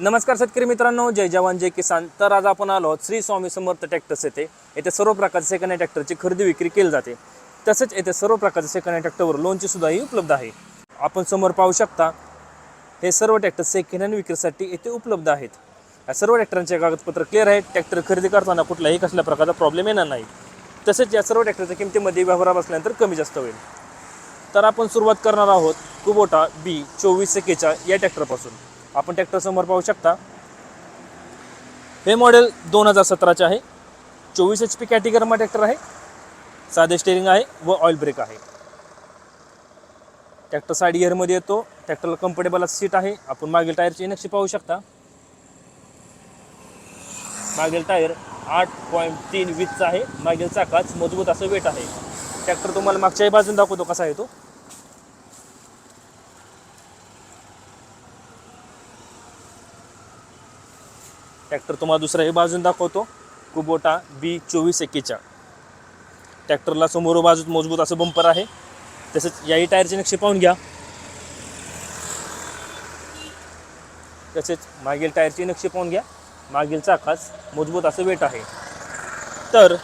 नमस्कार शेतकरी मित्रांनो जय जवान जय किसान. तर आज आपण आलो आहोत श्री स्वामी समर्थ ट्रॅक्टर्स येथे. येथे सर्व प्रकारचे सेकंड हँड ट्रॅक्टरची खरेदी विक्री केली जाते. तसेच येथे सर्व प्रकारचे सेकंड हँड ट्रॅक्टरवर लोनची सुद्धाही उपलब्ध आहे. आपण समोर पाहू शकता हे सर्व ट्रॅक्टर सेकंड हँड विक्रीसाठी येथे उपलब्ध आहेत. या सर्व ट्रॅक्टरांचे कागदपत्र क्लिअर आहेत. ट्रॅक्टर खरेदी करताना कुठलाही कसल्या प्रकारचा प्रॉब्लेम येणार नाही. तसेच या सर्व ट्रॅक्टरच्या किमतीमध्ये व्यवहारा बसल्यानंतर कमी जास्त होईल. तर आपण सुरुवात करणार आहोत. कुबोटा बी चोवीस एकेच्या या ट्रॅक्टरपासून आपण ट्रॅक्टर समोर पाहू शकता. हे मॉडेल दोन हजार सतराचे आहे. चोवीस एच पी कॅटेगरीमा ट्रॅक्टर आहे. साधे स्टेरिंग आहे व ऑइल ब्रेक आहे. ट्रॅक्टर साईड गिअरमध्ये येतो. ट्रॅक्टरला कम्फर्टेबल सीट आहे. आपण मागील टायरची नक्षी पाहू शकता. मागील टायर आठ पॉईंट तीन वीसचा आहे. मागील चाकाच मजबूत असं वेट आहे. ट्रॅक्टर तुम्हाला मागच्याही बाजून दाखवतो कसा आहे तो. ट्रॅक्टर तुम्हाला दुसऱ्याही बाजून दाखवतो. कुबोटा बी चोवीस एकेच्या ट्रॅक्टरला समोर बाजूत मजबूत असं बंपर आहे. तसेच याही टायरचे नक्षी पाहून घ्या. तसेच मागील टायरची नक्षी पाहून घ्या. मागील चाकास मजबूत असं वेट आहे. तर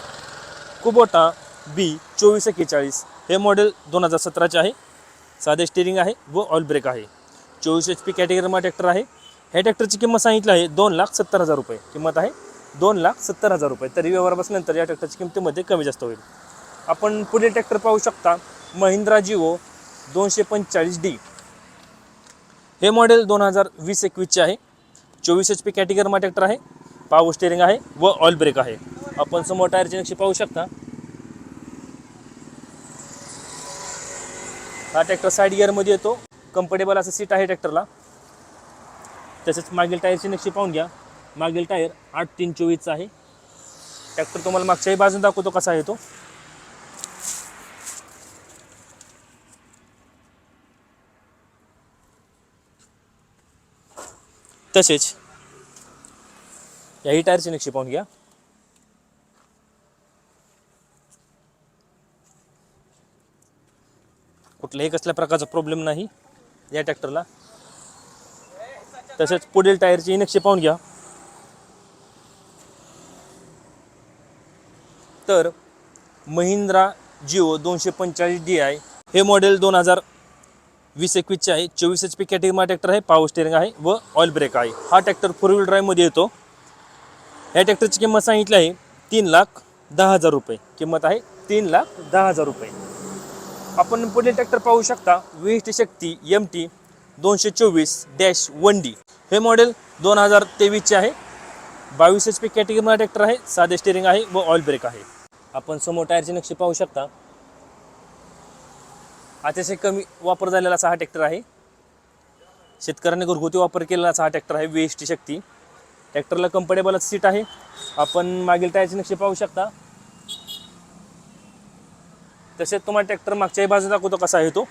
कुबोटा बी चोवीस एक्केचाळीस हे मॉडेल दोन हजार सतराचे आहे. साधे स्टेरिंग आहे व ऑल ब्रेक आहे. चोवीस एच पी कॅटेगरीमा ट्रॅक्टर आहे. ह्या ट्रॅक्टरची किंमत सांगितली आहे दोन लाख सत्तर हजार रुपये किंमत आहे. दोन लाख सत्तर हजार रुपये. तरी व्यवहार बसल्यानंतर या ट्रॅक्टरची किमतीमध्ये कमी जास्त होईल. आपण पुढे ट्रॅक्टर पाहू शकता महिंद्रा जिओ दोनशे पंचेचाळीस डी. हे मॉडेल दोन हजार वीस एकवीसचे आहे. चोवीस एच पी कॅटेगरमा ट्रॅक्टर आहे. पावर स्टेरिंग आहे व ऑइल ब्रेक आहे. आपण समोर टायरचे नक्षी पाहू शकता. हा ट्रॅक्टर साईड गिअरमध्ये येतो. कम्फर्टेबल असं सीट आहे ट्रॅक्टरला तसेच मागील टायरची नक्षी पाहून घ्या. मागील टायर आठ तीन चोवीसचा आहे. ट्रॅक्टर तुम्हाला मागच्याही बाजून दाखवतो कसा आहे तो. तसेच याही टायरची नक्षी पाहून घ्या. कुठल्याही कसल्या प्रकारचा प्रॉब्लेम नाही या ट्रॅक्टरला. तसेच पुढील टायरची नक्षी पाहून घ्या. तर महिंद्रा जिओ दोनशे पंचेचाळीस डी आय हे मॉडेल दोन हजार वीस एकवीसचे आहे. चोवीस एच पी कॅटेगरीमा ट्रॅक्टर आहे पावर स्टेरिंग आहे व ऑइल ब्रेक आहे. हा ट्रॅक्टर फोर व्हील ड्राईव्हमध्ये येतो. या ट्रॅक्टरची किंमत सांगितली आहे तीन लाख दहा हजार रुपये. किंमत आहे तीन लाख दहा हजार रुपये. आपण पुढील ट्रॅक्टर पाहू शकता. विशिष्ट टी शक्ती एम टी दोनशे चोवीस डॅश वन डी हे मॉडेल दोन हजार तेवीसचे आहे. बावीस एच पी कॅटेगरीमध्ये ट्रॅक्टर आहे साधे स्टेरिंग आहे व ऑइल ब्रेक आहे. आपण समोर टायरची नक्षी पाहू शकता. अतिशय कमी वापर झालेला असा हा ट्रॅक्टर आहे. शेतकऱ्यांनी घरगुती वापर केलेला असा हा ट्रॅक्टर आहे वी एस टी शक्ती. ट्रॅक्टरला कम्फर्टेबलच सीट आहे. आपण मागील टायरची नक्षी पाहू शकता. तसेच तुम्हाला ट्रॅक्टर मागच्याही बाजू दाखवतो कसा आहे तो.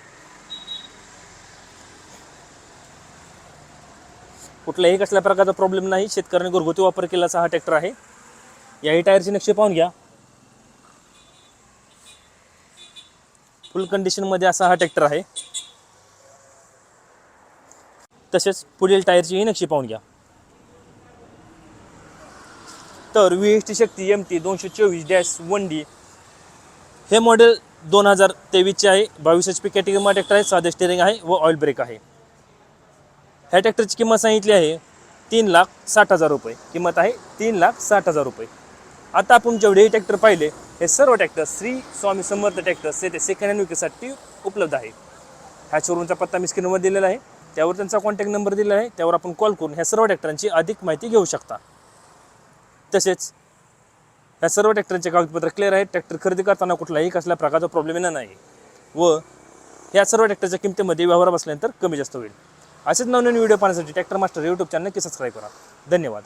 कुठल्याही कसल्या प्रकारचा प्रॉब्लेम नाही. शेतकऱ्यांनी घरगुती वापर केल्याचा हा ट्रॅक्टर आहे. याही टायरची नक्षी पाहून घ्या. फुल कंडिशनमध्ये असा हा ट्रॅक्टर आहे. तसेच पुढील टायरचीही नक्षी पाहून घ्या. तर V S T Shakti M T दोनशे चोवीस डॅश वन डी हे मॉडेल दोन हजार तेवीसचे आहे. बावीस एच पी कॅटेगरीमा ट्रॅक्टर आहे. साधे स्टेरिंग आहे व ऑइल ब्रेक आहे. ह्या ट्रॅक्टरची किंमत सांगितली आहे तीन लाख साठ हजार रुपये. किंमत आहे तीन लाख साठ हजार रुपये. आता आपण जेवढेही ट्रॅक्टर पाहिले हे सर्व ट्रॅक्टर श्री स्वामी समर्थ ट्रॅक्टर्स येथे सेकंड हँड विक्रीसाठी उपलब्ध आहे. ह्या शोरूमचा पत्ता मी स्क्रीनवर दिलेला आहे. त्यावर त्यांचा कॉन्टॅक्ट नंबर दिलेला आहे. त्यावर आपण कॉल करून ह्या सर्व ट्रॅक्टरांची अधिक माहिती घेऊ शकता. तसेच ह्या सर्व ट्रॅक्टरचे कागदपत्र क्लिअर आहेत. ट्रॅक्टर खरेदी करताना कुठलाही कसल्या प्रकारचा प्रॉब्लेम येणार नाही. व ह्या सर्व ट्रॅक्टरच्या किमतीमध्ये व्यवहार बसल्यानंतर कमी जास्त होईल. असेच नवनवीन व्हिडिओ पाहण्यासाठी ट्रॅक्टर मास्टर यूट्यूब चॅनल नक्की सबस्क्राईब करा. धन्यवाद.